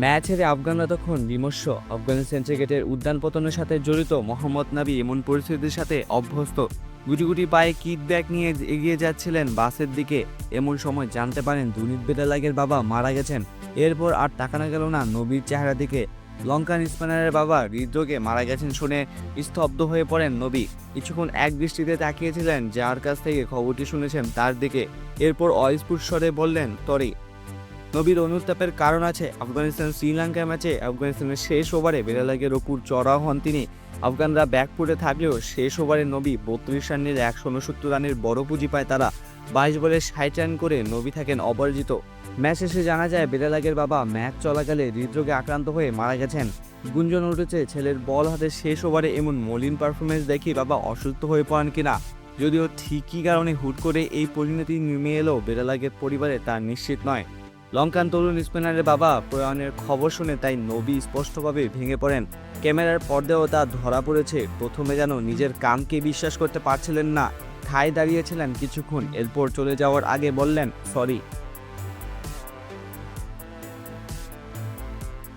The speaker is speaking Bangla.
ম্যাচ হেরে আফগানরা তখন বিমর্ষ। আফগানিস্তান ক্রিকেটের উদ্যান পতনের সাথে জড়িত মোহাম্মদ নাবি এমন পরিস্থিতির সাথে অভ্যস্ত। গুটি গুটি পায়ে কিট ব্যাগ নিয়ে এগিয়ে যাচ্ছিলেন বাসের দিকে। এমন সময় জানতে পারেন দুনিত বেদালাগের বাবা মারা গেছেন। এরপর আর তাকানো গেল না নবীর চেহারা দিকে লঙ্কান স্পিনারের বাবা হৃদরোগে মারা গেছেন শুনে স্তব্ধ হয়ে পড়েন নবী। কিছুক্ষণ এক দৃষ্টিতে তাকিয়েছিলেন, যার কাছ থেকে খবরটি শুনেছেন তার দিকে। এরপর অস্ফুট স্বরে বললেন, তরি নবীর অনুতাপের কারণ আছে, আফগানিস্তান শ্রীলঙ্কা ম্যাচে আফগানিস্তানের শেষ ওভারে বেলালাগের ওপর চড়াও হন তিনি। আফগানরা ব্যাকফুটে থাকলেও শেষ ওভারে নবী বত্রিশ রানের একশো উনসত্তর রানের বড় পুঁজি পায় তারা। বাইশ বলে ষাট রান করে নবী থাকেন অপরাজিত। ম্যাচ শেষে জানা যায়, বেলালাগের বাবা ম্যাচ চলাকালে হৃদরোগে আক্রান্ত হয়ে মারা গেছেন। গুঞ্জন উঠেছে, ছেলের বল হাতে শেষ ওভারে এমন মলিন পারফরমেন্স দেখি বাবা অসুস্থ হয়ে পড়েন কিনা? যদিও ঠিকই কারণে হুট করে এই পরিণতি নেমে এলো বেলালাগের পরিবারে তা নিশ্চিত নয়। লঙ্কান তরুণ স্পিনারের বাবা প্রয়াণের খবর শুনে তাই নবী স্পষ্টভাবে ভেঙে পড়েন। ক্যামেরার পর্দেও তা ধরা পড়েছে। প্রথমে যেন নিজের কানকে বিশ্বাস করতে পারছিলেন না। খায় দাঁড়িয়েছিলেন কিছুক্ষণ, এরপর চলে যাওয়ার আগে বললেন, সরি।